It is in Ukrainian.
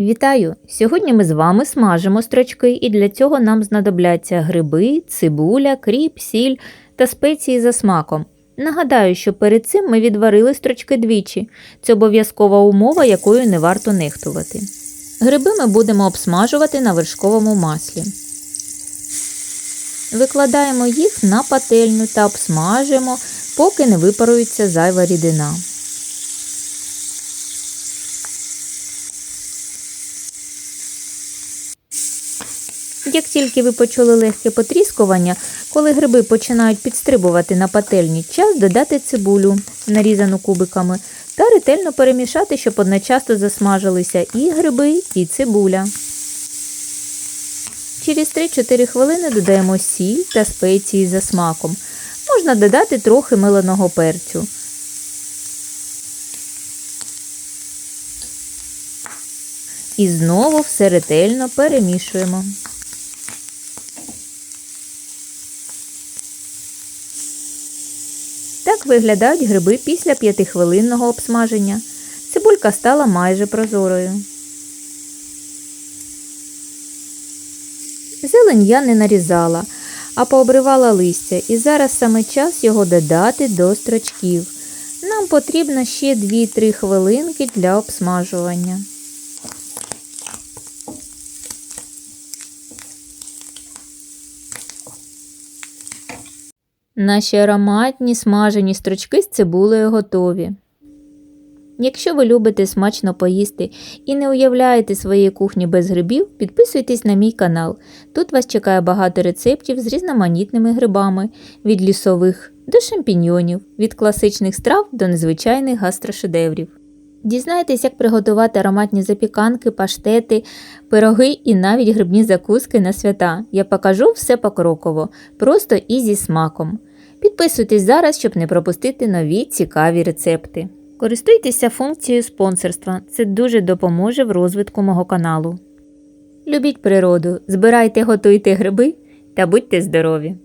Вітаю! Сьогодні ми з вами смажимо строчки, і для цього нам знадобляться гриби, цибуля, кріп, сіль та спеції за смаком. Нагадаю, що перед цим ми відварили строчки двічі. Це обов'язкова умова, якою не варто нехтувати. Гриби ми будемо обсмажувати на вершковому маслі. Викладаємо їх на пательню та обсмажуємо, поки не випарується зайва рідина. Як тільки ви почули легке потріскування, коли гриби починають підстрибувати на пательні, час додати цибулю, нарізану кубиками, та ретельно перемішати, щоб одночасно засмажилися і гриби, і цибуля. Через 3-4 хвилини додаємо сіль та спеції за смаком. Можна додати трохи миленого перцю. І знову все ретельно перемішуємо. Так виглядають гриби після 5-хвилинного обсмаження. Цибулька стала майже прозорою. Зелень я не нарізала, а пообривала листя, і зараз саме час його додати до строчків. Нам потрібно ще 2-3 хвилинки для обсмажування. Наші ароматні смажені строчки з цибулею готові. Якщо ви любите смачно поїсти і не уявляєте своєї кухні без грибів, підписуйтесь на мій канал. Тут вас чекає багато рецептів з різноманітними грибами, від лісових до шампіньйонів, від класичних страв до незвичайних гастрошедеврів. Дізнайтесь, як приготувати ароматні запіканки, паштети, пироги і навіть грибні закуски на свята. Я покажу все покроково, просто і зі смаком. Підписуйтесь зараз, щоб не пропустити нові цікаві рецепти. Користуйтеся функцією спонсорства, це дуже допоможе в розвитку мого каналу. Любіть природу, збирайте, готуйте гриби та будьте здорові!